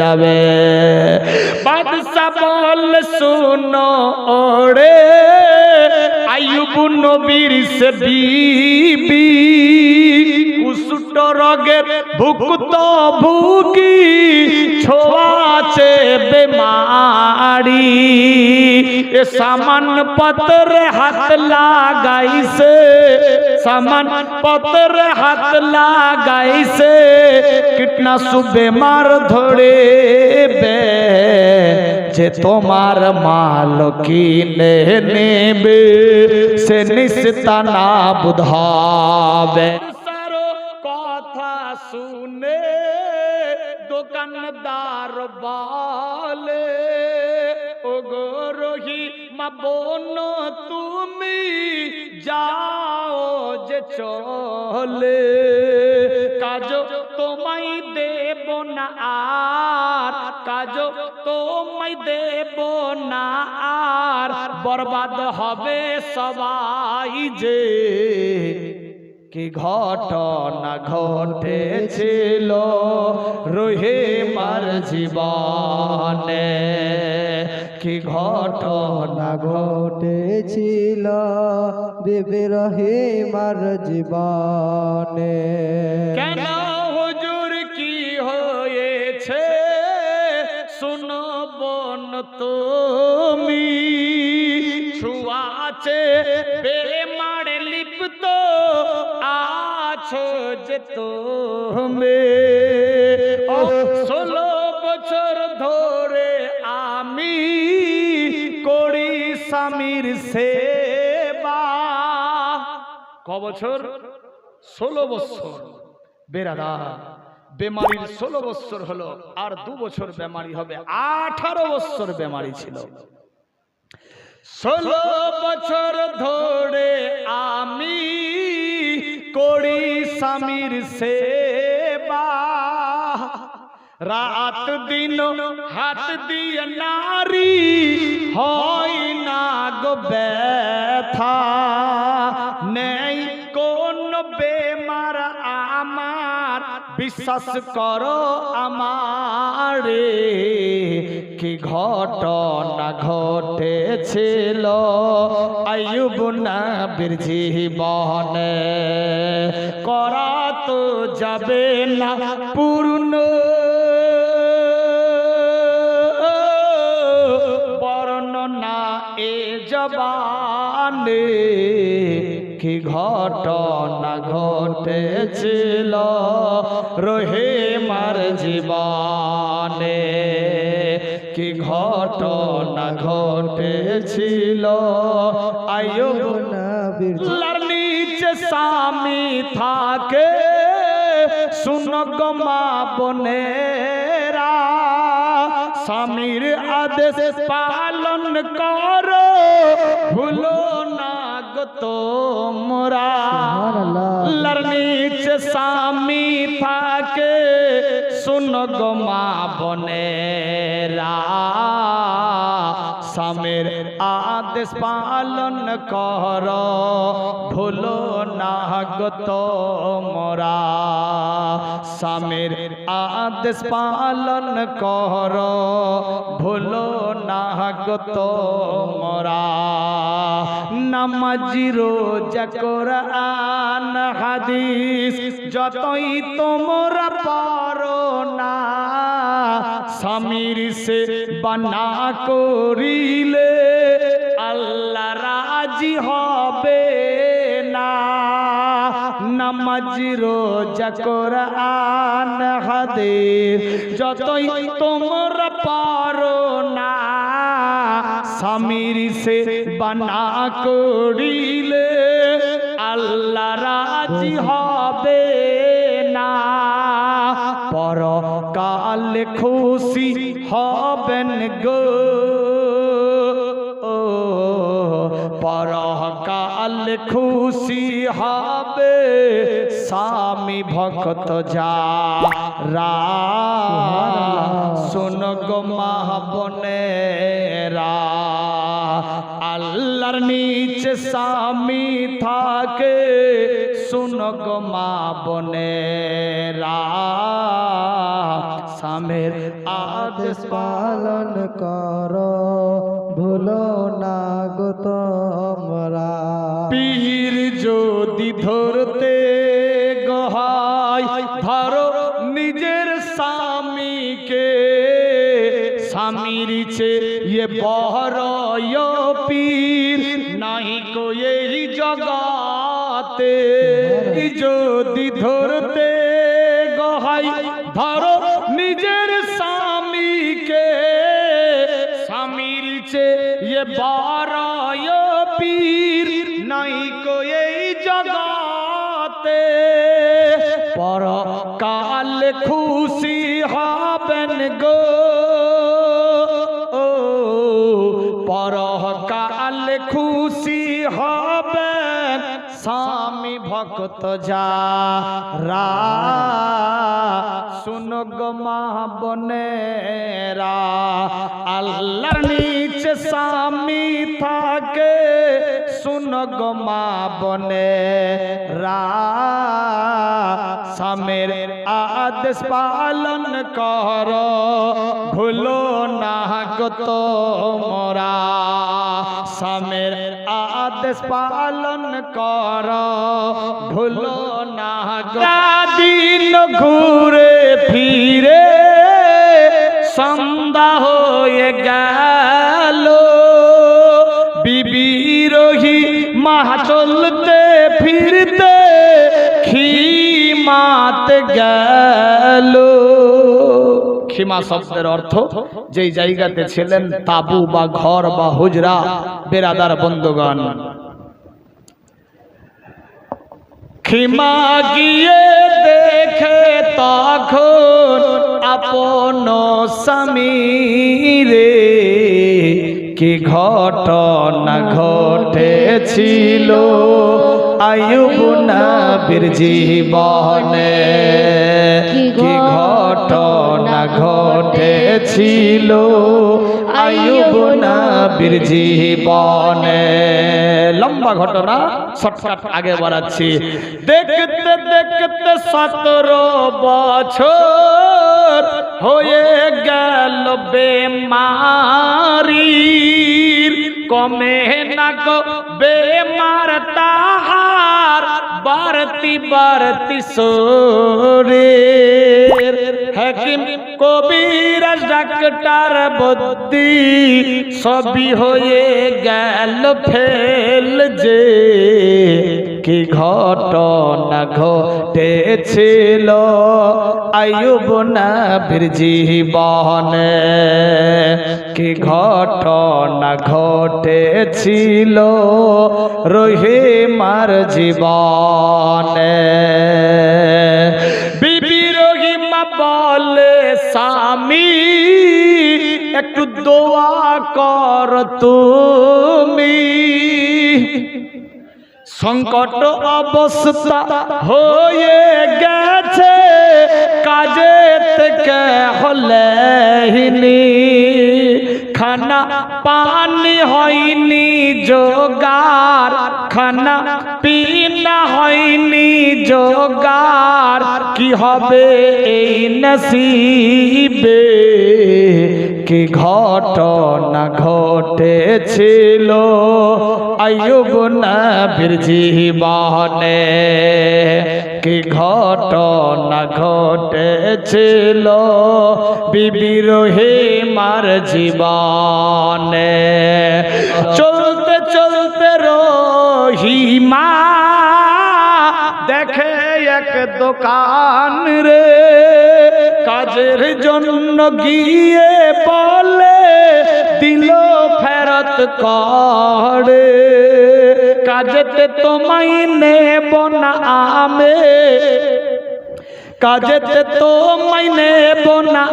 যাবে। বাদশা বল শুনো ওরে আয়ুব নবীর সে বিবি রোগের ভুক্ত ভুগি ছোয়াছে বেমারি। এ সামান পত্র হাত লাগাইছে, সামান পত্র হাত লাগাইছে কীটনাশু বেমার ধরে বে যে তোমার মাল কিনে নেবে, সে নিস্তানা বুধাবে শুনে দোকানদার বলে ও গো মা বোন, তুমি যাও যে চলে। কাজ তোমায় দেব না আর, কাজ তোমায় দেব না আর। বরবাদ হবে সবাই যে কি ঘটনা ঘটেছিল? রোহে মার জীবনে কি ঘটনা ঘটেছিল? বেবে রহে মার জীবনে কেন হুজুর কি হয়েছে? শুনো বন তুমি। ছুয়াছে প্রেমার লিপ্ত আছো যে তুমি। ষোলো বছর ধরে আমি করি স্বামীর সেবা। ক বছর? ষোলো বছর। বেরাদা, বেমারির ষোলো বছর হলো, আর দু বছর বেমারি হবে, আঠারো বছর বেমারি ছিল। ষোলো বছর ধরে আমি করি স্বামীর সেবা। রাত দিন হাত দিয়ে নারী হয় না গো ব্যথা। নেই বিশ্বাস করো আমারে কি ঘটনা ঘটেছিল? আয়ুব নবীর জীবনে করা তো যাবে না পূর্ণ জবানে কি ঘটনা ঘটেছিল। রহে মার জীবনে কি ঘটনা ঘটেছিল। আল্লাহর নিচে স্বামী থাকে। শুন গো মা বোনেরা স্বামীর আদেশ পালন করো। ভুলো না গো তোমরা। আল্লাহর নিচে স্বামী থাকে শুন গো মা বোনেরা। স্বামীর আদেশ পালন কর। ভুলো না গো তোমরা। স্বামীর আদেশ পালন কর। ভুলো না গো তোমরা। নামাজি রোজা, কোরআন, হাদিস যতই তোমরা পারো না, স্বামীর সে বানা করিলে হবে না। নামাজ, রোজা, কোরআন, হাদিস, যতই তোমরা পারো না, স্বামীর সে বানা করিলে আল্লাহ রাজি হবে না। পরকাল খুশি হবেন গো। খুশি হবে স্বামী ভক্ত যা। রা শোন গো মা বোনেরা আল্লাহর নিচে স্বামী থাকে শুন গো মা সামের আদেশ আদেশ পালন করো ভুলো না গো ধরতে গহাই ধরো নিজের স্বামীকে। স্বামীর ইয়ে বহর পীর, নাই কো এই জগাতে। যদি ধরতে গহাই ধরো নিজের স্বামীকে। স্বামীর ইয়ে কাল খুশি হবেন গো। পর কাল খুশি হবেন, স্বামী ভক্ত যা, রা। শুনো গো মা বনেরা, আল্লাহর নিচে স্বামী থাকে। শুনো গো মা বনেরা। স্বামীর আদেশ পালন কর। ভুলো না গো তোমরা। স্বামীর আদেশ পালন কর। ভুলো না গো। দিন ঘুরে ফিরে সন্ধ্যা হয়ে গেল। খিমাত গেল। খিমা শব্দের অর্থ, যেই জায়গাতে ছিলেন তাবু বা ঘর বা হুজরা, বেরাদার বন্ধুগণ। খিমা গিয়ে দেখে তখন আপন সমীরে কি ঘটনা ঘটেছিল? আয়ুব নবীর জীবনে কি ঘটনা ঘটেছিল? আয়ুব নবীর জীবনে। লম্বা ঘটনা শর্টকাট আগে বাড়াচ্ছি দেখতে দেখতে সতেরো বছর হয়ে গেল বেমারির কমে না গো, বেমার তাহার, বারতি বারতি সোরে হাকিম, কবির, ডাক্তার, বদ্দি, সবই হয়ে গেল ফেল যে। কি ঘটনা ঘটেছিল? আয়ুব নবীর জীবনে কি ঘটনা ঘটেছিল? রহিমার জীবনে বিবি রহিমা বলে, স্বামী, একটু দোয়া কর তুমি। সংকট অবস্থা হয়ে গেছে কাজে থেকে হলেনি খানা পানি হয়নি জোগার খানা পিনা হয়নি জোগার কি হবে এই নসিবে? কি ঘটনা ঘটেছিল আয়ুব নবীর জীবনে? কি ঘটনা ঘটেছিল বিবির মার জীবনে? চলতে চলতে রহিমা দেখে এক দোকান রে। কাজের জন্য গিয়ে বলে দিল ফেরত করে। কাজেতে তোমায় নেব না আমে। কাজেতে তো মাইনে বোনা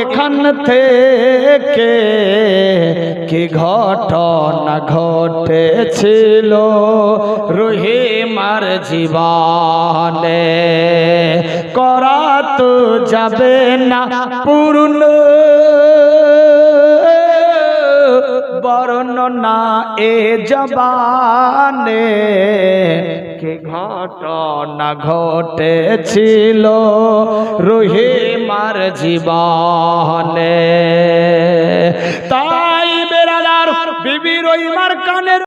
এখান থেকে কি ঘটনা ঘটেছিল? রহিমার জীবনে করা তো যাবে না পূর্ণ। বর্ণনা এ জবানে কে ঘটনা ঘটেছিল। রহিমার জীবনে। তাই বেড়াদার বিবি রহিমার কানের